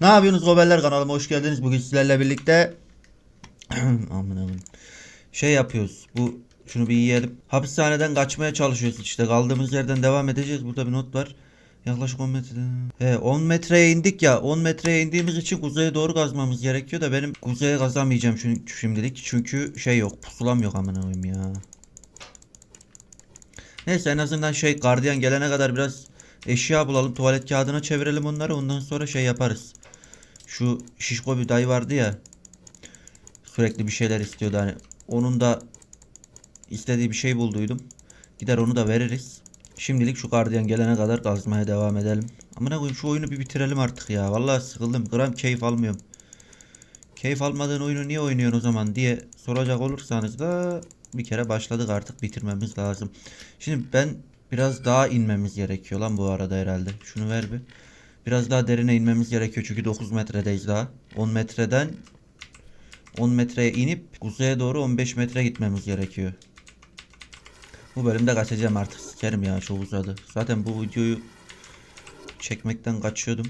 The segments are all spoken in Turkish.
Ne yapıyorsunuz gobeller kanalıma hoş geldiniz. Bugün sizlerle birlikte aman aman şey yapıyoruz. Bu şunu bir yiyelim. Hapishaneden kaçmaya çalışıyoruz işte. Kaldığımız yerden devam edeceğiz. Burada bir not var. Yaklaşık 10 metre. He 10 metreye indik ya. 10 metreye indiğimiz için kuzeye doğru kazmamız gerekiyor da benim kuzeye kazamayacağım şimdilik. Çünkü şey yok. Pusulam yok amına koyayım ya. Neyse en azından şey gardiyan gelene kadar biraz eşya bulalım. Tuvalet kağıdına çevirelim onları. Ondan sonra şey yaparız. Şu şişko bir dayı vardı ya. Sürekli bir şeyler istiyordu hani. Onun da istediği bir şey bulduydum. Gider onu da veririz. Şimdilik şu gardiyan gelene kadar kazmaya devam edelim. Amına koyayım şu oyunu bir bitirelim artık ya. Vallahi sıkıldım. Gram keyif almıyorum. Keyif almadığın oyunu niye oynuyorsun o zaman diye soracak olursanız da bir kere başladık artık bitirmemiz lazım. Şimdi ben biraz daha inmemiz gerekiyor lan bu arada herhalde. Şunu ver bir. Biraz daha derine inmemiz gerekiyor çünkü 9 metredeyiz daha. 10 metreden 10 metreye inip kuzeye doğru 15 metre gitmemiz gerekiyor. Bu bölümde kaçacağım artık sikerim ya çok uzadı. Zaten bu videoyu çekmekten kaçıyordum.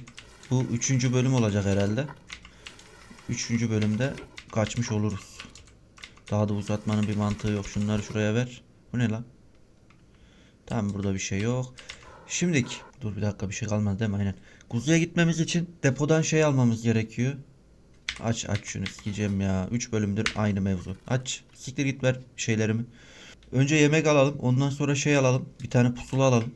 Bu üçüncü bölüm olacak herhalde. Üçüncü bölümde kaçmış oluruz. Daha da uzatmanın bir mantığı yok. Şunları şuraya ver. Bu ne lan? Tamam burada bir şey yok. Şimdilik dur bir dakika bir şey kalmadı değil mi? Aynen. Kuzeye gitmemiz için depodan şey almamız gerekiyor. Aç aç şunu sikeceğim ya. 3 bölümdür aynı mevzu. Aç. Siktir git ver şeylerimi. Önce yemek alalım. Ondan sonra şey alalım. Bir tane pusula alalım.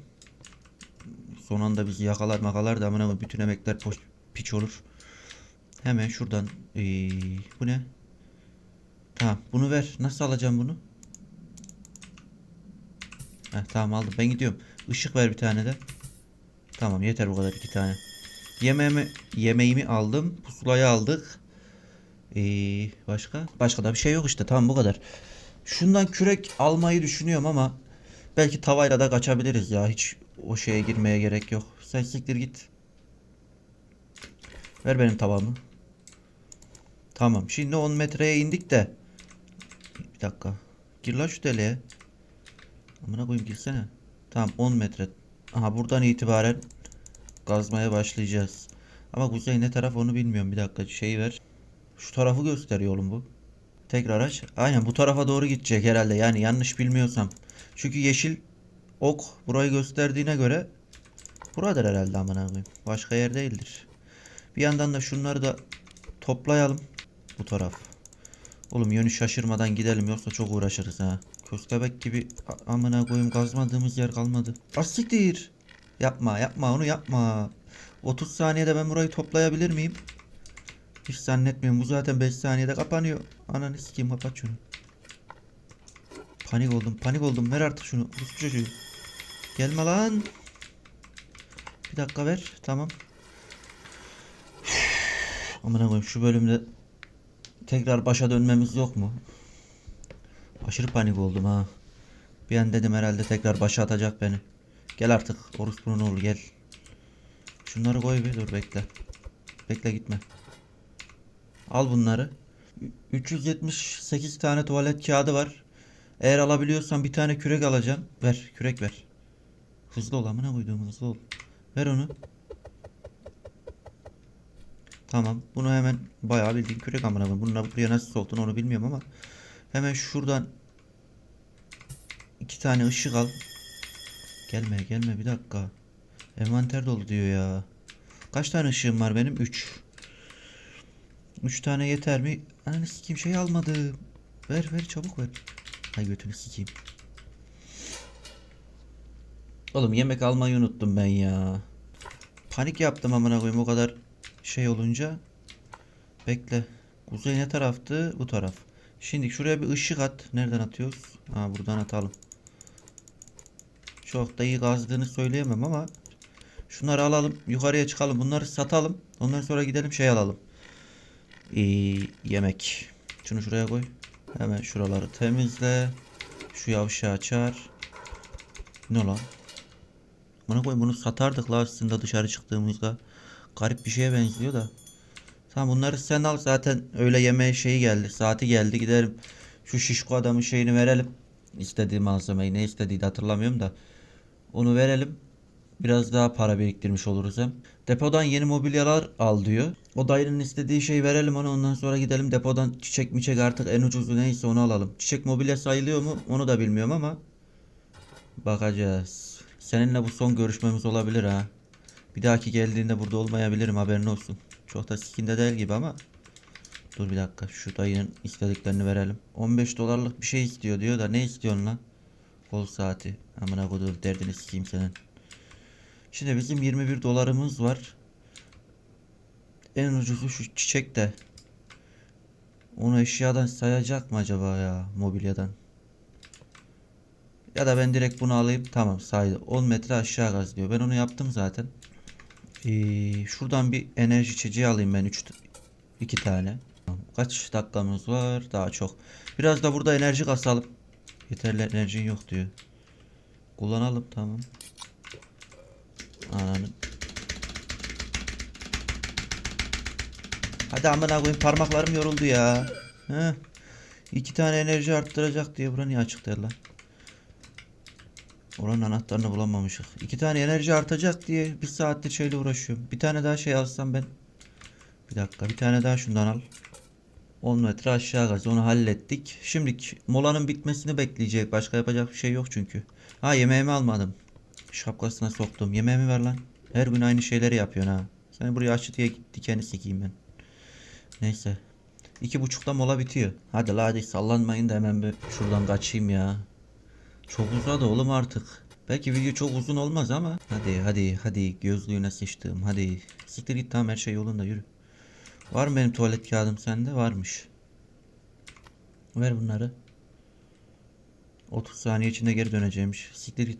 Son anda bizi yakalar makalar da koyayım bütün emekler poş, piç olur. Hemen şuradan. Ee, bu ne? Tamam bunu ver. Nasıl alacağım bunu? Heh, tamam aldım. Ben gidiyorum. Işık ver bir tane de. Tamam yeter bu kadar iki tane. Yemeğimi, yemeğimi aldım. Pusulayı aldık. Ee, başka? Başka da bir şey yok işte. Tamam bu kadar. Şundan kürek almayı düşünüyorum ama belki tavayla da kaçabiliriz ya. Hiç o şeye girmeye gerek yok. Sen siktir git. Ver benim tavamı. Tamam. Şimdi 10 metreye indik de. Bir dakika. Gir lan şu deliğe. Amına koyayım girsene. Tamam 10 metre. Aha buradan itibaren kazmaya başlayacağız. Ama kuzey ne taraf onu bilmiyorum. Bir dakika şey ver. Şu tarafı gösteriyor oğlum bu. Tekrar aç. Aynen bu tarafa doğru gidecek herhalde. Yani yanlış bilmiyorsam. Çünkü yeşil ok burayı gösterdiğine göre buradır herhalde amına koyayım. Başka yer değildir. Bir yandan da şunları da toplayalım. Bu taraf. Oğlum yönü şaşırmadan gidelim yoksa çok uğraşırız ha. Köstebek gibi amına koyayım kazmadığımız yer kalmadı. Asiktir. Yapma yapma onu yapma. 30 saniyede ben burayı toplayabilir miyim? Hiç zannetmiyorum. Bu zaten 5 saniyede kapanıyor. Ananı sikeyim kapat şunu. Panik oldum panik oldum. Ver artık şunu. Rus çocuğu. Gelme lan. Bir dakika ver. Tamam. Amına koyayım şu bölümde tekrar başa dönmemiz yok mu? Aşırı panik oldum ha. Bir an dedim herhalde tekrar başa atacak beni. Gel artık. Orospu'nun oğlu gel. Şunları koy bir dur bekle. Bekle gitme. Al bunları. Ü- 378 tane tuvalet kağıdı var. Eğer alabiliyorsan bir tane kürek alacağım. Ver kürek ver. Hızlı ol amına koyduğum hızlı ol. Ver onu. Tamam. Bunu hemen bayağı bildiğin kürek amına koyayım. Bununla buraya nasıl soktun onu bilmiyorum ama. Hemen şuradan iki tane ışık al. Gelme gelme bir dakika. Envanter dolu diyor ya. Kaç tane ışığım var benim? 3. 3 tane yeter mi? Ananı sikeyim şey almadım. Ver ver çabuk ver. Hay götünü sikeyim. Oğlum yemek almayı unuttum ben ya. Panik yaptım amına koyayım o kadar şey olunca. Bekle. Kuzey ne taraftı? Bu taraf. Şimdi şuraya bir ışık at. Nereden atıyoruz? Ha buradan atalım. Çok da iyi kazdığını söyleyemem ama şunları alalım. Yukarıya çıkalım. Bunları satalım. Ondan sonra gidelim şey alalım. Ee, yemek. Şunu şuraya koy. Hemen şuraları temizle. Şu yavşağı açar. Ne lan? Bana koy bunu satardık la aslında dışarı çıktığımızda. Garip bir şeye benziyor da. Tamam bunları sen al zaten öyle yemeğe şeyi geldi. Saati geldi giderim. Şu şişko adamın şeyini verelim. İstediği malzemeyi ne istediği hatırlamıyorum da. Onu verelim. Biraz daha para biriktirmiş oluruz hem. Depodan yeni mobilyalar al diyor. O dayının istediği şeyi verelim ona ondan sonra gidelim depodan çiçek miçek artık en ucuzu neyse onu alalım. Çiçek mobilya sayılıyor mu onu da bilmiyorum ama bakacağız. Seninle bu son görüşmemiz olabilir ha. Bir dahaki geldiğinde burada olmayabilirim haberin olsun. Çok da sikinde değil gibi ama. Dur bir dakika şu dayının istediklerini verelim. 15 dolarlık bir şey istiyor diyor da ne istiyorsun lan? Kol saati. Amına kodum derdini sikeyim senin. Şimdi bizim 21 dolarımız var. En ucuzu şu çiçek de. Onu eşyadan sayacak mı acaba ya mobilyadan? Ya da ben direkt bunu alayım. Tamam saydı. 10 metre aşağı gaz diyor. Ben onu yaptım zaten. Ee, şuradan bir enerji içeceği alayım ben 3 2 tane. Kaç dakikamız var? Daha çok. Biraz da burada enerji kasalım. Yeterli enerjin yok diyor. Kullanalım tamam. Ananı. Hadi amına koyayım parmaklarım yoruldu ya. Heh. İki tane enerji arttıracak diye bura niye açık lan? Oranın anahtarını bulamamışık. İki tane enerji artacak diye bir saattir şeyle uğraşıyorum. Bir tane daha şey alsam ben. Bir dakika bir tane daha şundan al. 10 metre aşağı gaz onu hallettik. Şimdi molanın bitmesini bekleyecek. Başka yapacak bir şey yok çünkü. Ha yemeğimi almadım. Şapkasına soktum. Yemeğimi ver lan. Her gün aynı şeyleri yapıyorsun ha. Seni buraya aşçı diye dikeni sikeyim ben. Neyse. İki buçukta mola bitiyor. Hadi la hadi sallanmayın da hemen bir şuradan kaçayım ya. Çok uzadı oğlum artık. Belki video çok uzun olmaz ama. Hadi hadi hadi gözlüğüne sıçtım hadi. Siktir git tamam her şey yolunda yürü. Var mı benim tuvalet kağıdım sende? Varmış. Ver bunları. 30 saniye içinde geri döneceğimmiş. Siktir git.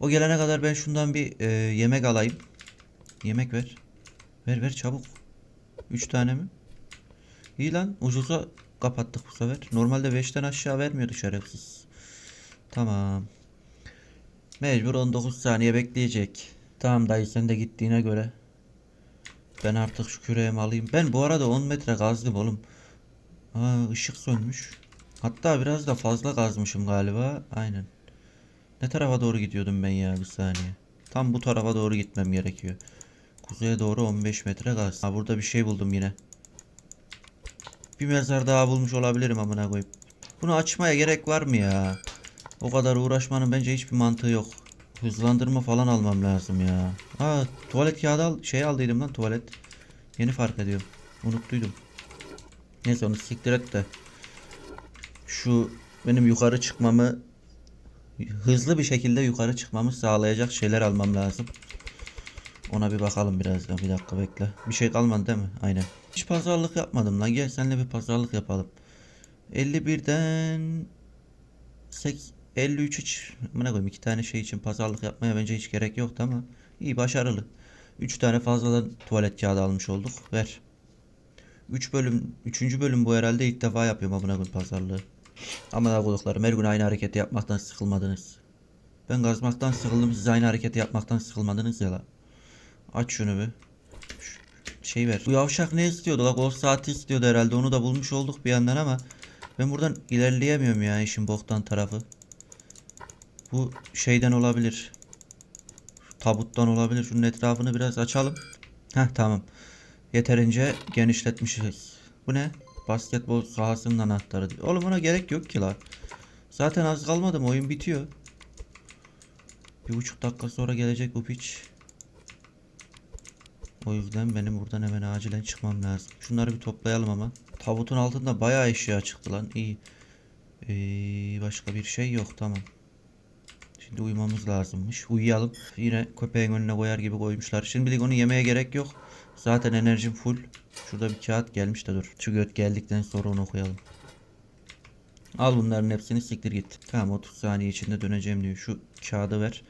O gelene kadar ben şundan bir e, yemek alayım. Yemek ver. Ver ver çabuk. 3 tane mi? İyi lan ucuza kapattık bu sefer. Normalde 5'ten aşağı vermiyordu şerefsiz. Tamam. Mecbur 19 saniye bekleyecek. Tamam dayı sen de gittiğine göre. Ben artık şu küreğimi alayım. Ben bu arada 10 metre kazdım oğlum. Aa ışık sönmüş. Hatta biraz da fazla kazmışım galiba. Aynen. Ne tarafa doğru gidiyordum ben ya bir saniye. Tam bu tarafa doğru gitmem gerekiyor. Kuzeye doğru 15 metre gaz. Ha burada bir şey buldum yine. Bir mezar daha bulmuş olabilirim amına koyayım. Bunu açmaya gerek var mı ya? O kadar uğraşmanın bence hiçbir mantığı yok. Hızlandırma falan almam lazım ya. Ha tuvalet kağıdı al şey aldıydım lan tuvalet. Yeni fark ediyorum. Unuttuydum. Neyse onu siktir et de. Şu benim yukarı çıkmamı hızlı bir şekilde yukarı çıkmamı sağlayacak şeyler almam lazım. Ona bir bakalım birazdan. Bir dakika bekle. Bir şey kalmadı değil mi? Aynen. Hiç pazarlık yapmadım lan. Gel seninle bir pazarlık yapalım. 51'den 8 53 hiç amına koyayım iki tane şey için pazarlık yapmaya bence hiç gerek yoktu ama iyi başarılı. 3 tane fazladan tuvalet kağıdı almış olduk. Ver. 3 bölüm 3. bölüm bu herhalde ilk defa yapıyorum amına koyayım pazarlığı. Amına koyduklarım her gün aynı hareketi yapmaktan sıkılmadınız. Ben gazmaktan sıkıldım siz aynı hareketi yapmaktan sıkılmadınız ya la. Aç şunu bir. Şey ver. Bu yavşak ne istiyordu la? Golf saati istiyordu herhalde. Onu da bulmuş olduk bir yandan ama ben buradan ilerleyemiyorum ya işin boktan tarafı. Bu şeyden olabilir. Tabuttan olabilir. Şunun etrafını biraz açalım. Heh tamam. Yeterince genişletmişiz. Bu ne? Basketbol sahasının anahtarı. Oğlum ona gerek yok ki la. Zaten az kalmadı mı? Oyun bitiyor. Bir buçuk dakika sonra gelecek bu piç. O yüzden benim buradan hemen acilen çıkmam lazım. Şunları bir toplayalım ama. Tabutun altında bayağı eşya çıktı lan. İyi. Ee, başka bir şey yok. Tamam. Şimdi uyumamız lazımmış. Uyuyalım. Yine köpeğin önüne koyar gibi koymuşlar. Şimdilik onu yemeye gerek yok. Zaten enerjim full. Şurada bir kağıt gelmiş de dur. Şu göt geldikten sonra onu okuyalım. Al bunların hepsini siktir git. Tamam 30 saniye içinde döneceğim diyor. Şu kağıdı ver.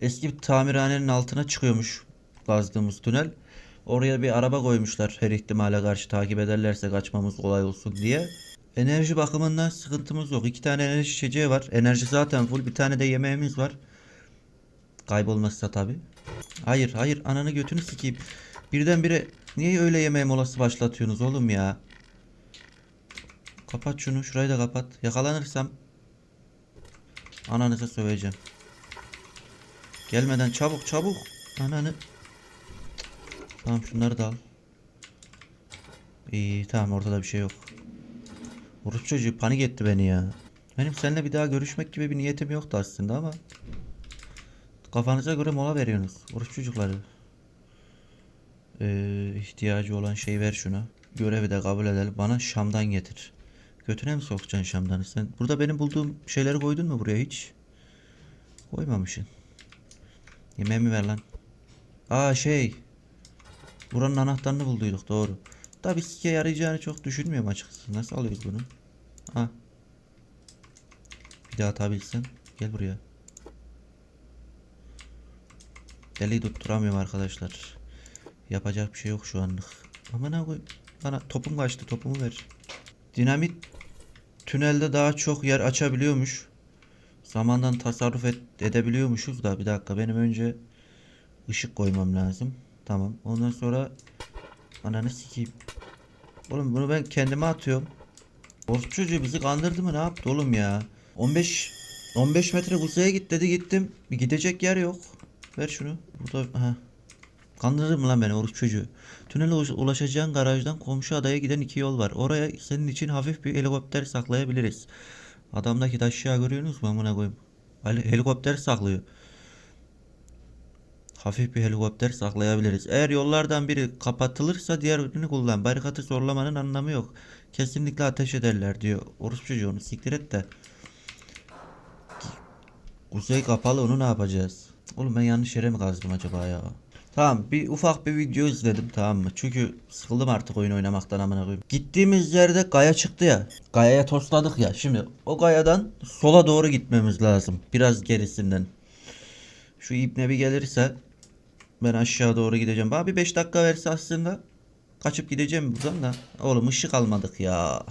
Eski bir tamirhanenin altına çıkıyormuş kazdığımız tünel. Oraya bir araba koymuşlar her ihtimale karşı takip ederlerse kaçmamız kolay olsun diye. Enerji bakımından sıkıntımız yok. İki tane enerji içeceği var. Enerji zaten full. Bir tane de yemeğimiz var. Kaybolmazsa tabi. Hayır hayır ananı götünü sikeyim. Birdenbire niye öyle yemeğe molası başlatıyorsunuz oğlum ya? Kapat şunu. Şurayı da kapat. Yakalanırsam ananıza söveceğim. Gelmeden çabuk çabuk. Ananı. Tamam şunları da al. İyi tamam ortada bir şey yok. Urus çocuğu panik etti beni ya. Benim seninle bir daha görüşmek gibi bir niyetim yoktu aslında ama kafanıza göre mola veriyorsunuz. Urus çocukları. Ee, ihtiyacı olan şeyi ver şuna. Görevi de kabul edelim. Bana Şam'dan getir. Götüne mi sokacaksın Şam'dan sen? Burada benim bulduğum şeyleri koydun mu buraya hiç? Koymamışsın. Yemeğimi ver lan. Aa şey. Buranın anahtarını bulduyduk doğru. Da bir sike yarayacağını çok düşünmüyorum açıkçası. Nasıl alıyoruz bunu? Ha. Bir daha atabilsem. Gel buraya. Deliği tutturamıyorum arkadaşlar. Yapacak bir şey yok şu anlık. Ama ne koy? Bana topum kaçtı topumu ver. Dinamit tünelde daha çok yer açabiliyormuş. Zamandan tasarruf et, edebiliyormuşuz da bir dakika benim önce ışık koymam lazım. Tamam. Ondan sonra ananı sikeyim. Oğlum bunu ben kendime atıyorum. Orospu çocuğu bizi kandırdı mı ne yaptı oğlum ya? 15 15 metre kuzeye git dedi gittim. Bir gidecek yer yok. Ver şunu. Burada ha. Kandırır mı lan beni orospu çocuğu? Tünele ulaş- ulaşacağın garajdan komşu adaya giden iki yol var. Oraya senin için hafif bir helikopter saklayabiliriz. Adamdaki taşıyağı görüyorsunuz mu amına koyayım? Heli- Helikopter saklıyor. Hafif bir helikopter saklayabiliriz. Eğer yollardan biri kapatılırsa diğer birini kullan. Barikatı zorlamanın anlamı yok. Kesinlikle ateş ederler diyor. Orospu çocuğu onu siktir et de. Kuzey kapalı onu ne yapacağız? Oğlum ben yanlış yere mi kazdım acaba ya? Tamam bir ufak bir video izledim tamam mı? Çünkü sıkıldım artık oyun oynamaktan amına koyayım. Gittiğimiz yerde gaya çıktı ya. Gayaya tosladık ya. Şimdi o gayadan sola doğru gitmemiz lazım. Biraz gerisinden. Şu ipne bir gelirse ben aşağı doğru gideceğim. Bana bir 5 dakika verse aslında kaçıp gideceğim buradan da. Oğlum ışık almadık ya.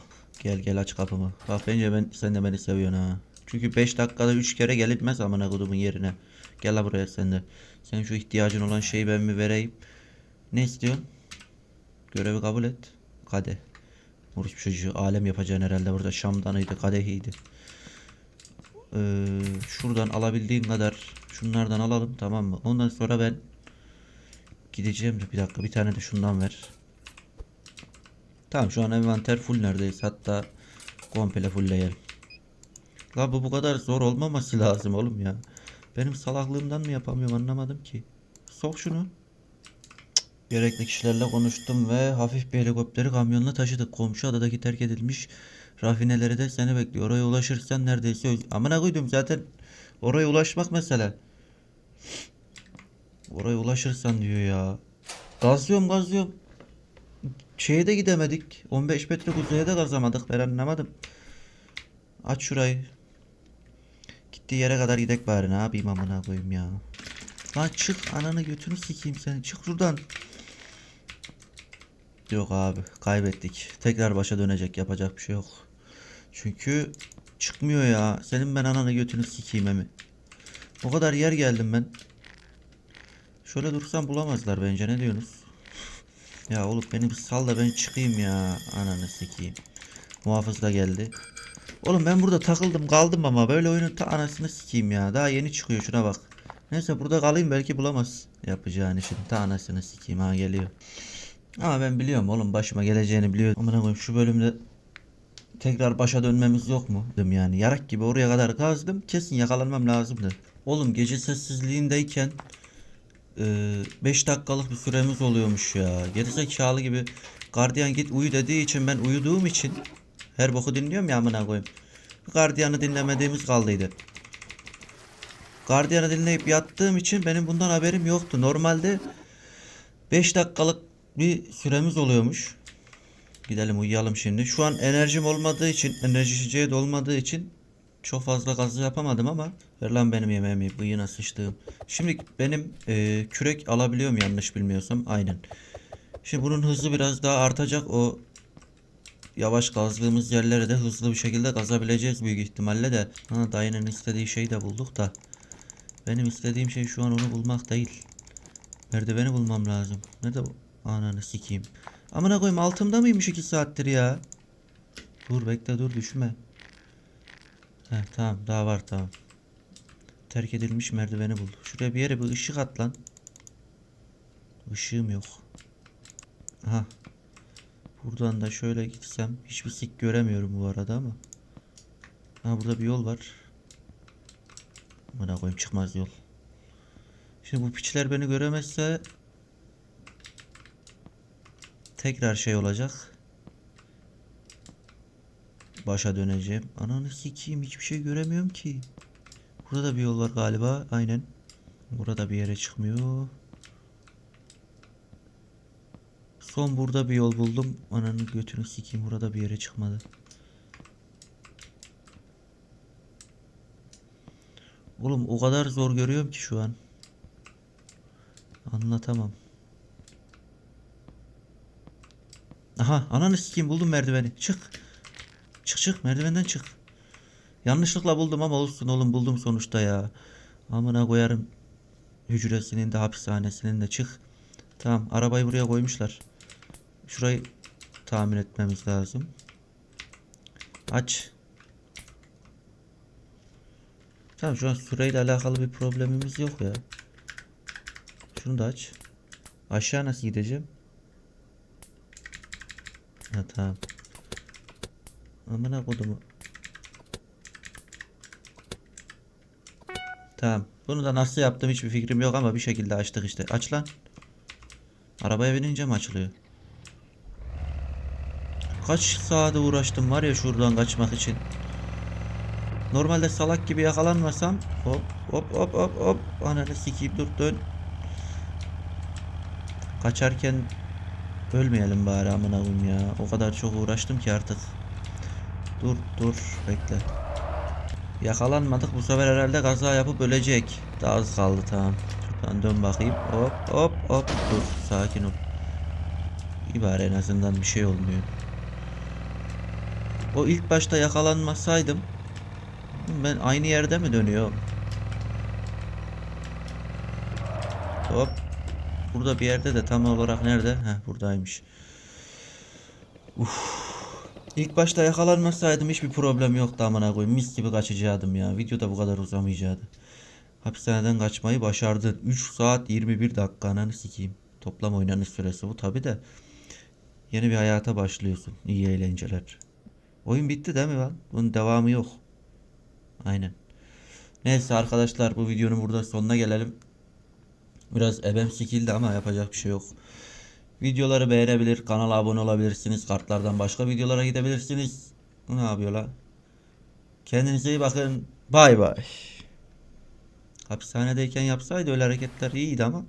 Gel gel aç kapımı. Bak bence ben sen de beni seviyorsun ha. Çünkü 5 dakikada 3 kere gelitmez amına kodumun yerine. Gel la buraya sen de. Sen şu ihtiyacın olan şeyi ben mi vereyim? Ne istiyorsun? Görevi kabul et. Kadeh. Oruç çocuğu alem yapacaksın herhalde burada. Şamdanıydı, kadehiydi. Ee, şuradan alabildiğin kadar şunlardan alalım tamam mı? Ondan sonra ben gideceğim de bir dakika bir tane de şundan ver. Tamam şu an envanter full neredeyiz hatta komple fullleyelim. La bu bu kadar zor olmaması lazım oğlum ya. Benim salaklığımdan mı yapamıyorum anlamadım ki. Sok şunu. Cık. Gerekli kişilerle konuştum ve hafif bir helikopteri kamyonla taşıdık. Komşu adadaki terk edilmiş rafineleri de seni bekliyor. Oraya ulaşırsan neredeyse öz... Amına koydum zaten oraya ulaşmak mesele. Oraya ulaşırsan diyor ya. Gazlıyorum gazlıyorum. Şeye de gidemedik. 15 metre kuzeye de gazlamadık. Ben anlamadım. Aç şurayı. Gittiği yere kadar gidek bari ne yapayım amına koyayım ya. Lan çık ananı götünü sikeyim seni. Çık şuradan. Yok abi kaybettik. Tekrar başa dönecek yapacak bir şey yok. Çünkü çıkmıyor ya. Senin ben ananı götünü sikeyim emi. O kadar yer geldim ben. Şöyle dursam bulamazlar bence ne diyorsunuz? Ya oğlum beni bir sal da ben çıkayım ya. Ananı sikeyim. Muhafız da geldi. Oğlum ben burada takıldım kaldım ama böyle oyunun ta anasını sikeyim ya. Daha yeni çıkıyor şuna bak. Neyse burada kalayım belki bulamaz. Yapacağın işin ta anasını sikeyim ha geliyor. Ama ben biliyorum oğlum başıma geleceğini biliyorum. Amına koyayım şu bölümde tekrar başa dönmemiz yok mu? Dedim yani yarak gibi oraya kadar kazdım. Kesin yakalanmam lazımdı. Oğlum gece sessizliğindeyken 5 dakikalık bir süremiz oluyormuş ya. Gerizekalı gibi gardiyan git uyu dediği için ben uyuduğum için her boku dinliyorum ya amına koyayım. Gardiyanı dinlemediğimiz kaldıydı. Gardiyanı dinleyip yattığım için benim bundan haberim yoktu. Normalde 5 dakikalık bir süremiz oluyormuş. Gidelim uyuyalım şimdi. Şu an enerjim olmadığı için, enerji içeceği de olmadığı için çok fazla gazı yapamadım ama ver lan benim yemeğimi bıyığına sıçtığım. Şimdi benim e, kürek alabiliyorum yanlış bilmiyorsam. Aynen. Şimdi bunun hızı biraz daha artacak. O yavaş kazdığımız yerlere de hızlı bir şekilde kazabileceğiz büyük ihtimalle de. Ha, dayının istediği şeyi de bulduk da. Benim istediğim şey şu an onu bulmak değil. Merdiveni bulmam lazım. Ne de bu? Ananı sikeyim. Amına koyayım altımda mıymış iki saattir ya? Dur bekle dur düşme. Heh, tamam daha var tamam. Terk edilmiş merdiveni bul. Şuraya bir yere bir ışık at lan. Işığım yok. Aha. Buradan da şöyle gitsem hiçbir sik göremiyorum bu arada ama. Ha burada bir yol var. Bana koyayım çıkmaz yol. Şimdi bu piçler beni göremezse tekrar şey olacak. Başa döneceğim. Ananı sikeyim hiçbir şey göremiyorum ki. Burada da bir yol var galiba. Aynen. Burada bir yere çıkmıyor. Son burada bir yol buldum. Ananı götünü sikeyim. Burada bir yere çıkmadı. Oğlum o kadar zor görüyorum ki şu an. Anlatamam. Aha ananı sikeyim buldum merdiveni. Çık. Çık çık merdivenden çık. Yanlışlıkla buldum ama olsun oğlum buldum sonuçta ya. Amına koyarım. Hücresinin de hapishanesinin de çık. Tamam arabayı buraya koymuşlar. Şurayı tamir etmemiz lazım. Aç. Tamam şu an süreyle alakalı bir problemimiz yok ya. Şunu da aç. Aşağı nasıl gideceğim? Ha tamam. Amına kodumu. Tamam. Bunu da nasıl yaptım hiçbir fikrim yok ama bir şekilde açtık işte. Aç lan. Arabaya binince mi açılıyor? Kaç saat uğraştım var ya şuradan kaçmak için. Normalde salak gibi yakalanmasam hop hop hop hop hop ananı sikeyim dur dön. Kaçarken ölmeyelim bari amına ya. O kadar çok uğraştım ki artık. Dur dur bekle. Yakalanmadık bu sefer herhalde kaza yapıp ölecek. Daha az kaldı tamam. Şuradan dön bakayım. Hop hop hop dur sakin ol. İyi en azından bir şey olmuyor. O ilk başta yakalanmasaydım ben aynı yerde mi dönüyorum? Hop. Burada bir yerde de tam olarak nerede? Heh buradaymış. Uf. İlk başta yakalanmasaydım hiçbir problem yoktu amına koyayım. Mis gibi kaçacaktım ya. Videoda bu kadar uzamayacaktı. Hapishaneden kaçmayı başardın. 3 saat 21 dakika ananı sikeyim. Toplam oynanış süresi bu tabi de. Yeni bir hayata başlıyorsun. İyi eğlenceler. Oyun bitti değil mi lan? Bunun devamı yok. Aynen. Neyse arkadaşlar bu videonun burada sonuna gelelim. Biraz ebem sikildi ama yapacak bir şey yok. Videoları beğenebilir, kanala abone olabilirsiniz. Kartlardan başka videolara gidebilirsiniz. Bu ne yapıyor la? Kendinize iyi bakın. Bay bay. Hapishanedeyken yapsaydı öyle hareketler iyiydi ama.